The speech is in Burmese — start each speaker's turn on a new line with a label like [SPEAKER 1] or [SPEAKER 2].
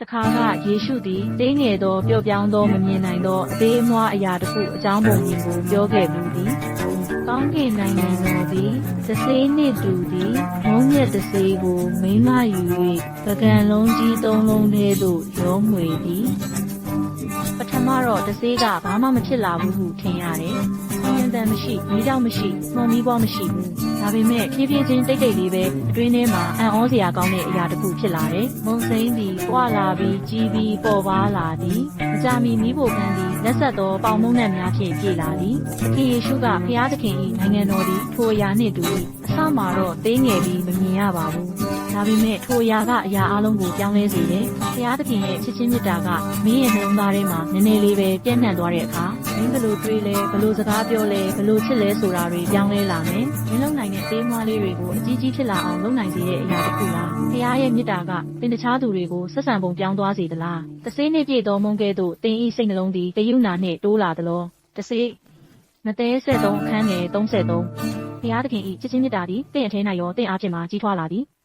[SPEAKER 1] တခါကယေရှုသည်တင်းငယ်သောပျော့ပြောင်းသောမမြင်နိုင်သောအသေးအမွှားအရာတစ်ခုအကြောင်းပုံမြင်ကိုပြောခဲ့ဘူးသည်ကောင်းကင်နိုင်ငံတော်သည်တဆေးနှင့်တူသည်မုံမြတ်တဆေးကိုမိမ့်မယူ၍ပကံလုံးကြီးသုံးလုံးထဲသို့ရောမွေသည်ပထမတော့တဆေးကဘာမှမဖြစ်လာဘူးဟုထင်ရတယ်။ဉာဏ်တန် မရှိ၊မိကြောက်မရှိ၊မှုံမီးပွားမရှိဘူး။ဒါပေမဲ့ဖြည်းဖြည်းချင်းတိတ်တိတ်လေးပဲအတွင်းထဲမှာအံ့ဩစရာကောင်းတဲ့အရာတစ်ခုဖြစ်လာတယ်။မုံစိမ့်သည်ပွာလာပြီးကြီးပြီးပေါ်ပါလာသည်။မကြမီမိဖို့ကန်းသည်လက်ဆက်သောပေါင်မုံနှံများဖြင့်ပြေလာသည်။သခင်ယေရှုကဖျားသခင်၏နိုင်ငံတော်သည်ထိုအရာနှင့်တူ၏။အစမှာတော့သေးငယ်ပြီးမမြင်ရပါဘူး။ ဒါပေမဲ့ထိုအရာကအရာအလုံးကိုပြောင်းလဲစေတယ်။ဖျားသခင်ရဲ့ချစ်ချင်းမေတ္တာကမင်းရဲ့နှလုံးသားထဲမှာနည်းနည်းလေးပဲပြန့်နှံ့သွားတဲ့အခါမင်းဘယ်လိုတွေးလဲဘယ်လိုစကားပြောလဲဘယ်လိုချစ်လဲဆိုတာတွေပြောင်းလဲလာမယ်။မင်းလုံနိုင်တဲ့သေးမွှားလေးတွေကိုအကြီးကြီးဖြစ်လာအောင်လုပ်နိုင်စေတဲ့အရာတစ်ခုလား။ဖျားရဲ့မေတ္တာကသင်တခြားသူတွေကိုဆက်ဆံပုံပြောင်းသွားစေသလား။တဆေးနှင့်ပြည့်သောမုန်းကဲ့သို့သင်ဤစိတ်နှလုံးသည်တယုနာနှင့်တိုးလာသလော။တဆေးမတဲ73အခန်းငယ်33ဘုရားသခင်ဤချစ်ချင်းမေတ္တာသည်တင့်အထဲ၌ရောတင့်အားဖြင့်မှကြီးထွားလာသည်။